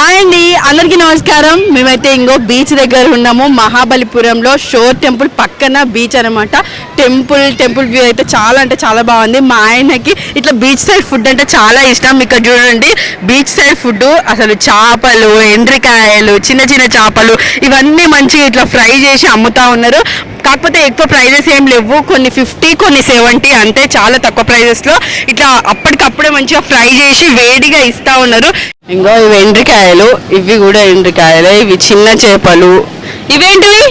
Hi అండి అందరికీ నమస్కారం. మేమైతే ఇంకో బీచ్ దగ్గర ఉన్నాము. మహాబలిపురంలో షోర్ టెంపుల్ పక్కన బీచ్ అనమాట టెంపుల్ టెంపుల్ వ్యూ అయితే చాలా అంటే చాలా బాగుంది. మా ఆయనకి ఇట్లా బీచ్ సైడ్ ఫుడ్ అంటే చాలా ఇష్టం. ఇక్కడ చూడండి బీచ్ సైడ్ ఫుడ్ అసలు చేపలు ఎండ్రికాయలు చిన్న చిన్న చేపలు ఇవన్నీ మంచిగా ఇట్లా ఫ్రై చేసి అమ్ముతా ఉన్నారు. కాకపోతే ఎక్కువ ప్రైజెస్ ఏం లేవు. కొన్ని ఫిఫ్టీ కొన్ని సెవెంటీ అంతే చాలా తక్కువ ప్రైజెస్లో ఇట్లా అప్పటికప్పుడే మంచిగా ఫ్రై చేసి వేడిగా ఇస్తా ఉన్నారు. ఇంకో ఇవి ఎండ్రికాయలు ఇవి కూడా ఎండ్రికాయలు ఇవి చిన్న చేపలు. ఇవేంటివి?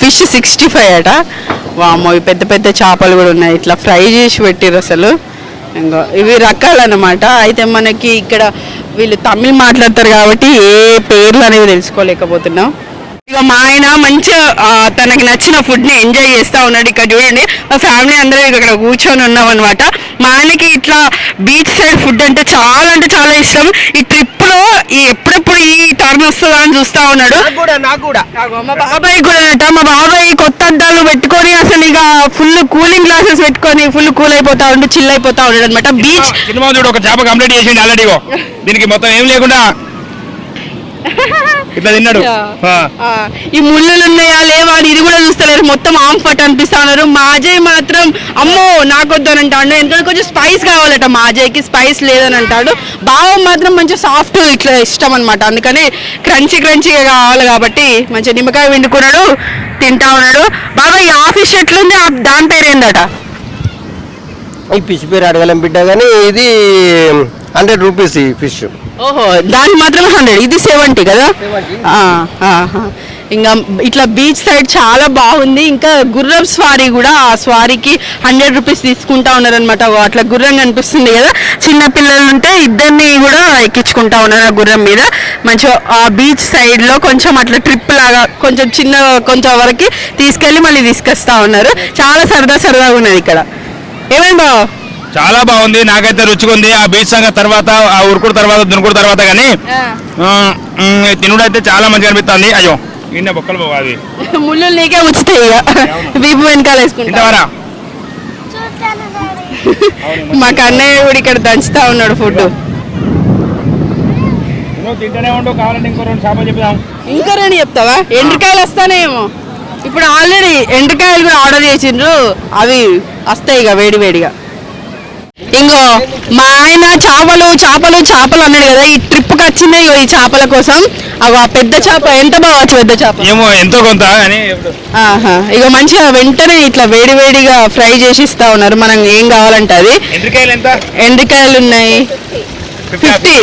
ఫిష్ సిక్స్టీ ఫైవ్ అట. వామ్మో ఇవి పెద్ద పెద్ద చేపలు కూడా ఉన్నాయి. ఇట్లా ఫ్రై చేసి పెట్టిర్రు అసలు. ఇంకో ఇవి రకాలు అన్నమాట అయితే మనకి ఇక్కడ వీళ్ళు తమిళ్ మాట్లాడతారు కాబట్టి ఏ పేర్లు అనేవి తెలుసుకోలేకపోతున్నాం. ఇక మా ఆయన మంచిగా తనకి నచ్చిన ఫుడ్ని ఎంజాయ్ చేస్తా ఉన్నాడు. ఇక్కడ చూడండి మా ఫ్యామిలీ అందరూ ఇక్కడ కూర్చొని ఉన్నాం అనమాట మా ఆయనకి ఇట్లా బీచ్ సైడ్ ఫుడ్ అంటే చాలా అంటే చాలా ఇష్టం. ఈ ట్రిప్లో ఈ ఎప్పుడెప్పుడు ఈ టర్న్ వస్తుందా అని చూస్తా ఉన్నాడు. నాకు కూడా నాకు కూడా. మా బాబాయ్ కూడా అంట. మా బాబాయ్ కొత్త అద్దాలు పెట్టుకొని అసలు ఇక ఫుల్ కూలింగ్ గ్లాసెస్ పెట్టుకొని ఫుల్ కూల్ అయిపోతా ఉండు చిల్ అయిపోతా ఉన్నాడు అనమాట బీచ్ సినిమా చూడు ఒక చేప కంప్లీట్ చేసిండు ఆల్రెడీ దీనికి మొత్తం ఏం లేకుండా ఇట్లా తిన్నాడు. ఆ. ఆ, ఈ ముళ్ళులు ఉన్నాయా లేవా అని ఇది కూడా చూస్తలేరు. మొత్తం ఆంఫట్ అనిపిస్తా ఉన్నారు మా అజయ్ మాత్రం అమ్మో నాకొద్దు అని అంటాడు ఎందుకంటే కొంచెం స్పైస్ కావాలట మా అజయ్కి స్పైస్ లేదని అంటాడు బావ మాత్రం మంచి సాఫ్ట్ ఇట్లా ఇష్టం అనమాట అందుకని క్రంచీ క్రంచీగా కావాలి కాబట్టి మంచిగా నిమ్మకాయ వండుకున్నాడు తింటా ఉన్నాడు. బాబా ఈ ఆఫీస్ ఎట్లుంది? ఆ దాని పేరు ఏందట ఈ ఫిష్ పేరు అడగలేం బిడ్డ కానీ ఇది హండ్రెడ్ రూపీస్ ఈ ఫిష్. ఓహో దానికి మాత్రం హండ్రెడ్. ఇది సెవెంటీ కదా. ఇంకా ఇట్లా బీచ్ సైడ్ చాలా బాగుంది. ఇంకా గుర్రం స్వారీ కూడా ఆ స్వారీకి హండ్రెడ్ రూపీస్ తీసుకుంటా ఉన్నారనమాట అట్లా గుర్రం కనిపిస్తుంది కదా? చిన్న పిల్లలు ఉంటే ఇద్దరిని కూడా ఎక్కించుకుంటా ఉన్నారు ఆ గుర్రం మీద. మంచిగా ఆ బీచ్ సైడ్లో కొంచెం అట్లా ట్రిప్ లాగా కొంచెం చిన్న కొంచెం వరకు తీసుకెళ్ళి మళ్ళీ తీసుకొస్తా ఉన్నారు. చాలా సరదా సరదాగా ఉన్నది ఇక్కడ. ఏమేమి బావ చాలా బాగుంది నాకైతే రుచిగా ఉంది. ఆ బీచ్ సంగతి తర్వాత ఆ ఉరుకుడు తర్వాత దునుకుడు తర్వాత కానీ తినుడు అయితే చాలా మంచిగా అనిపిస్తుంది. అయ్యో ఇన్న బొక్కలు బాబు అది. ముళ్ళు నీకే ఉచితాయి వీపు వెనకాల మా కన్నయ్య కూడా ఇక్కడ దంచుతా ఉన్నాడు ఫుడ్. నువ్వు తింటూనే ఉండు కావాలంటే ఇంకో రెండు చేపలు చెప్దాం. ఇంకా రెండు చెప్తావా? ఎండ్రకాయలు వస్తానేమో. ఇప్పుడు ఆల్రెడీ ఎండ్రకాయలు కూడా ఆర్డర్ చేసిండ్రు. అవి వస్తాయి ఇక వేడి వేడిగా. ఇంకో మా ఆయన చేపలు చేపలు చేపలు అన్నాడు కదా ఈ ట్రిప్కి వచ్చింది ఈ చేపల కోసం. అవి ఆ పెద్ద చేప ఎంత బావచ్చు పెద్ద చేప? ఏమో ఎంతో కొంత అని ఆహా ఇక మంచిగా వెంటనే ఇట్లా వేడి వేడిగా ఫ్రై చేసి ఇస్తా ఉన్నారు. మనం ఏం కావాలంటే అది. ఎండ్రికాయలు ఎంత? ఎండ్రకాయలు ఉన్నాయి. ఫిఫ్టీ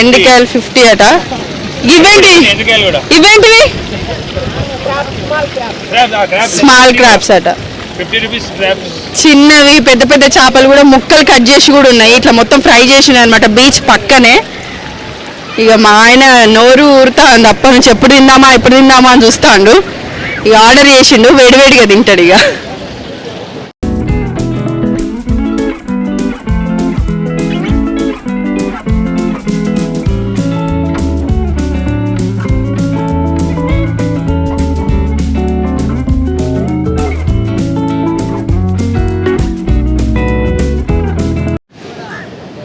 ఎండ్రకాయలు ఫిఫ్టీ అట. ఇవేంటి ఇవేంటివి స్మాల్ క్రాప్స్ అట. చిన్నవి పెద్ద పెద్ద చేపలు కూడా ముక్కలు కట్ చేసి కూడా ఉన్నాయి. ఇట్లా మొత్తం ఫ్రై చేసినాయి అనమాట బీచ్ పక్కనే. ఇక మా ఆయన నోరు ఊరుతా ఉంది అప్పటి నుంచి ఎప్పుడు తిందామా ఎప్పుడు తిందామా అని చూస్తాండు. ఇక ఆర్డర్ చేసిండు వేడివేడిగా తింటాడు ఇక.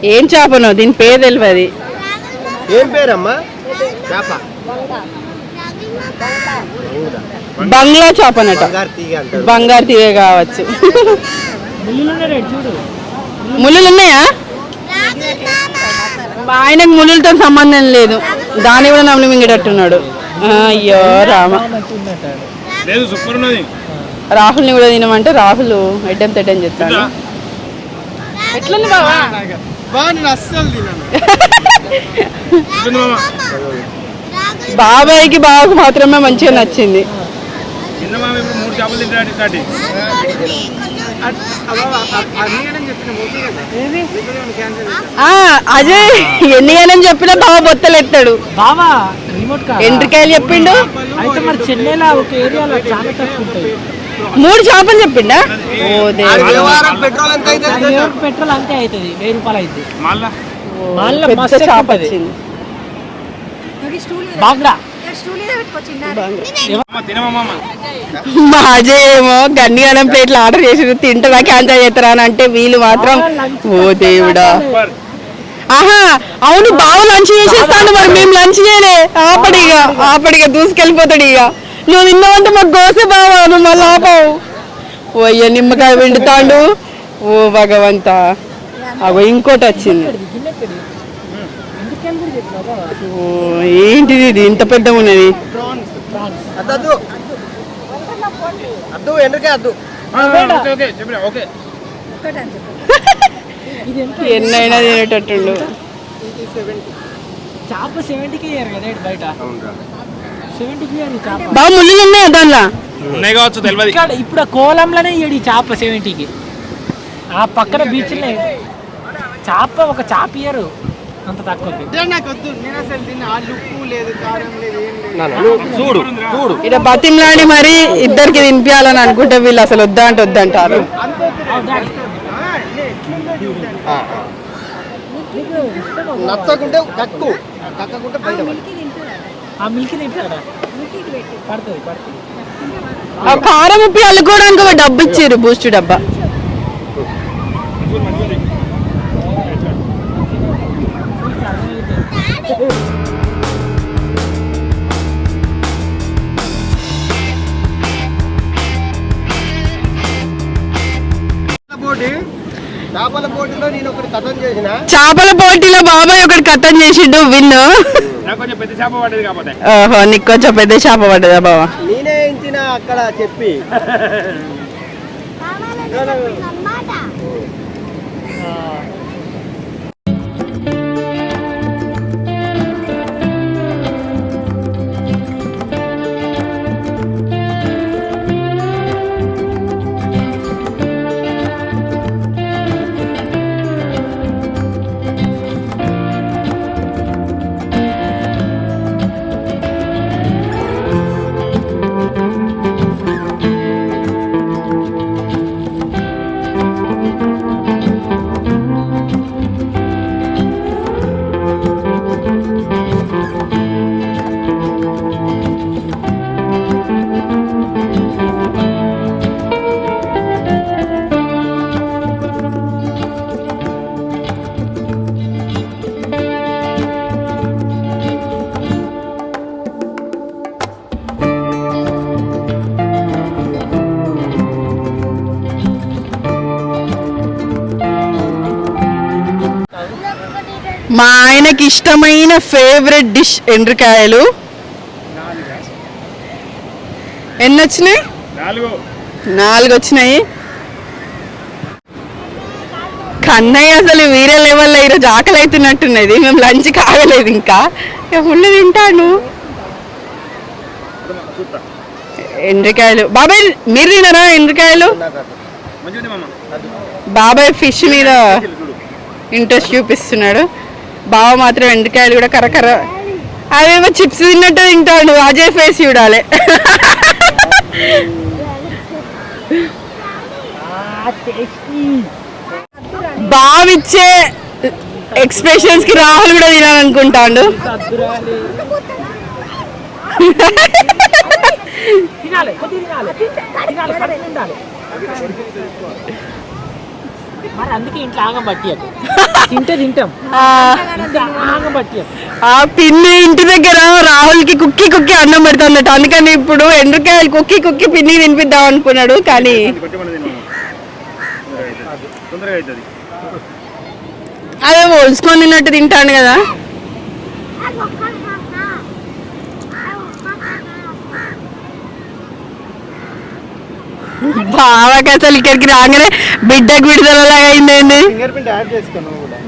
ఏం చేపనో? దీని పేరు తెలియదు ఏం పేరమ్మా? చేప. బంగ్లా చేపనట. బంగారు తీగ అంటారు. బంగారు తీగ కావచ్చు. ముళ్ళులు ఉన్నాయా మా ఆయనకు ముళ్ళులతో సంబంధం లేదు. దాన్ని కూడా నమ్మి మింగేటట్టున్నాడు. అయ్యో రామ. రాహుల్ని కూడా తినమంటే రాహుల్ ఎడ్డం తెడ్డం చెప్తాను ఎట్లుంది బావా? మామ. బాబాయ్కి బావకు మాత్రమే మంచిగా నచ్చింది. అజయ్ ఎన్ని గణం చెప్పినా బావ బొత్తలు ఎత్తాడు బావా రిమోట్ కార్ ఎండ్రికాయలు చెప్పిండు? అయితే మరి చెన్నైలో ఒక ఏరియాలో చాలా తక్కువ ఉంటాయి. మూడు చేపలు చెప్పిండా? ఓ దేవుడా. వ్యవహారం పెట్రోల్ అంతే అవుతుంది వెయ్యి రూపాయలు అవుతుంది మళ్ళా? మళ్ళీ పెద్ద మస్తు చేప ఎక్కువ వచ్చింది. బాగుడా మామ, తినమా మామ. మా అజయ్ ఏమో గన్నిగనం ప్లేట్లు ఆర్డర్ చేసి తింటారా క్యాన్సల్ చేస్తారా అని అంటే వీళ్ళు మాత్రం ఓ దేవుడా. ఆహా అవును బావ లంచ్ చేసేస్తాడు మరి మేము లంచ్ చేయలే. ఆపడిగా ఆపడిగా దూసుకెళ్ళిపోతాడు ఇక. నువ్వు తిన్నావంటే మాకు గోసే బావా నువ్వు మళ్ళీ ఆపావు. ఓ అయ్య నిమ్మకాయ వెండుతాడు. ఓ భగవంత. అగో ఇంకోటి వచ్చింది. ఓ ఏంటిది ఇది? ఇంత పెద్ద ఉన్నది. ఎన్నైనా తినేటట్టుండు. చేప సెవెంటీకి బయట. బాగా ముళ్ళు ఉన్నాయా దానిలో? ఉన్నాయి కావచ్చు తెలియదు ఇక్కడ ఇప్పుడు ఆ కోలంలోనే ఇయ్యాడు ఈ చేప సెవెంటీకి. ఆ పక్కన బీచ్లే చేప ఒక చేప ఇయ్యరు అంత తక్కువకి. చూడు చూడు. బతిమలాడి మరి ఇద్దరికి తినిపించాలని అనుకుంటే వీళ్ళు అసలు వద్దా అంటే వద్దంటారు. నచ్చకుంటే కక్కు. కక్కకుంటే బయట. ఆ మిల్క్ తింటారా పడుతుంది కారం ఉప్పి అల్లుకోవడానికి ఒక డబ్బు ఇచ్చారు బూస్ట్ డబ్బా. చేపల పోటీలో చేపల బాబాయ్ ఒకటి కథం చేసిండు విన్ను. నాకు కొంచెం పెద్ద చేప పడ్డది కాకపోతే. ఓహో నీకు కొంచెం పెద్ద చేప పడ్డదా బాబా నేనే ఎంచిన అక్కడ చెప్పి. ఆయనకి ఇష్టమైన ఫేవరెట్ డిష్ ఎండ్రకాయలు? ఎన్ని వచ్చినాయి నాలుగు. వచ్చినాయి కన్నయ్య అసలు వేరే లెవెల్లో ఈరోజు ఆకలి అవుతున్నట్టున్నది మేము లంచ్ కాగలేదు ఇంకా. ఫుల్ తింటాను ఎండ్రకాయలు. బాబాయ్ మీరు తినరా ఎండ్రకాయలు? బాబాయ్ ఫిష్ మీద ఇంట్రెస్ట్ చూపిస్తున్నాడు. బావ మాత్రం ఎండకాయలు కూడా కరకర. అవేమో చిప్స్ తిన్నట్టు తింటాడు అజయ్ ఫేస్ చూడాలి. బావిచ్చే ఎక్స్ప్రెషన్స్కి రాహుల్ కూడా తినాలనుకుంటాడు. తినాలి కొద్ది తినాలి తినాలి కడుపు నిండాలి మరి అందుకే ఇంట్లో ఆగం పట్టియకు. తింటే తింటాం. ఆ, ఇంట్లో ఆగం పట్టియకు. ఆ పిన్ని ఇంటి దగ్గర రాహుల్కి కుక్కి కుక్కి అన్నం పెడుతుందట. అందుకని ఇప్పుడు ఎండ్రకాయలు కుక్కి కుక్కి పిన్ని తినిపిద్దాం అనుకున్నాడు కానీ అదే పోల్చుకొని తిన్నట్టు తింటాను కదా. బావకి అసలు ఇక్కడికి రాగానే బిడ్డకు విడుదలలాగా అయిందండి ఫింగర్ ప్రింట్ యాడ్ చేసుకున్నావు కూడా.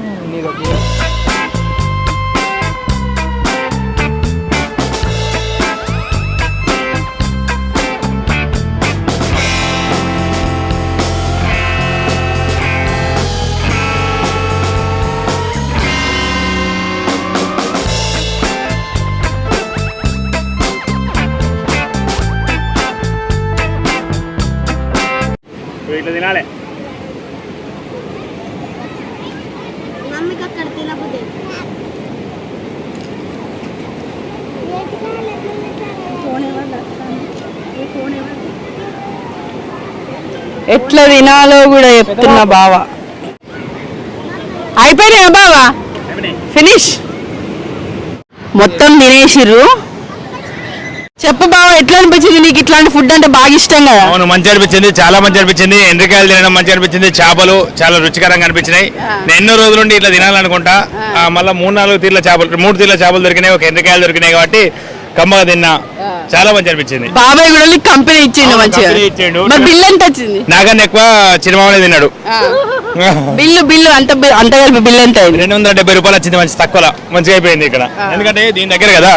ఎట్లా తినాలో కూడా చెప్తున్నా బావ. అయిపోయినాయా బావా? ఫినిష్ మొత్తం తినేసిర్రు. చెప్పు బావ ఎట్లా అనిపించింది నీకు ఇట్లాంటి ఫుడ్ అంటే బాగా ఇష్టం కదా? అవును మంచి అనిపించింది చాలా మంచి అనిపించింది. ఎండ్రికాయలు తినడం మంచి అనిపించింది చేపలు చాలా రుచికరంగా అనిపించినాయి. నేను ఎన్నో రోజుల నుండి ఇట్లా తినాలనుకుంటా. ఆ, మళ్ళా మూడు నాలుగు తీర్ల చేపలు మూడు తీర్ల చేపలు దొరికినాయి ఒక ఎండ్రికాయలు దొరికినాయి కాబట్టి కమ్మగా తిన్నా చాలా మంచి అనిపించింది. బాబాయ్ కూడా నీకు కంపెనీ ఇచ్చిండు మంచిగా. ఇచ్చిండు. బిల్ ఎంత వచ్చింది? నాకన్నా ఎక్కువ చిరుమామనే తిన్నాడు. బిల్లు బిల్లు అంత అంత కలిపి బిల్ ఎంత అయింది? రెండు వందల డెబ్బై రూపాయలు వచ్చింది మంచి తక్కువ మంచిగా అయిపోయింది ఇక్కడ. ఎందుకంటే దీని దగ్గర కదా.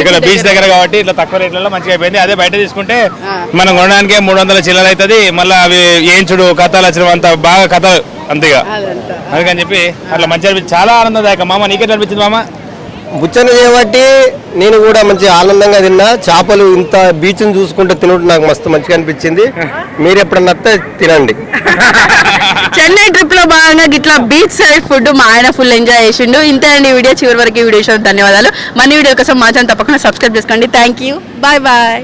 ఇక్కడ బీచ్ దగ్గర. కాబట్టి ఇట్లా తక్కువ రేట్లలో మంచిగా అయిపోయింది. అదే బయట తీసుకుంటే. మనం కొనడానికి మూడు వందల చిల్లర అవుతుంది మళ్ళీ అవి ఏంచుడు కథలు వచ్చిన అంత బాగా కథ అంతేగా. అందుకని చెప్పి అట్లా మంచి అనిపించింది చాలా ఆనందదాయక. మామ నీకెట్లా అనిపించింది మామ? బుచ్చన చేయబట్టి నేను కూడా మంచి ఆనందంగా తిన్నా. చేపలు ఇంత బీచ్ని చూసుకుంటూ తినడం నాకు మస్తు మంచిగా అనిపించింది. మీరు ఎప్పుడన్నా వస్తే తినండి. చెన్నై ట్రిప్లో భాగంగా ఇట్లా బీచ్ సైడ్ ఫుడ్ మా ఆయన ఫుల్ ఎంజాయ్ చేసిండు. ఇంతే అండి వీడియో చివరి వరకు ఈ వీడియో ధన్యవాదాలు. మన వీడియో కోసం మా ఛానల్ తప్పకుండా సబ్స్క్రైబ్ చేసుకోండి. Thank you bye bye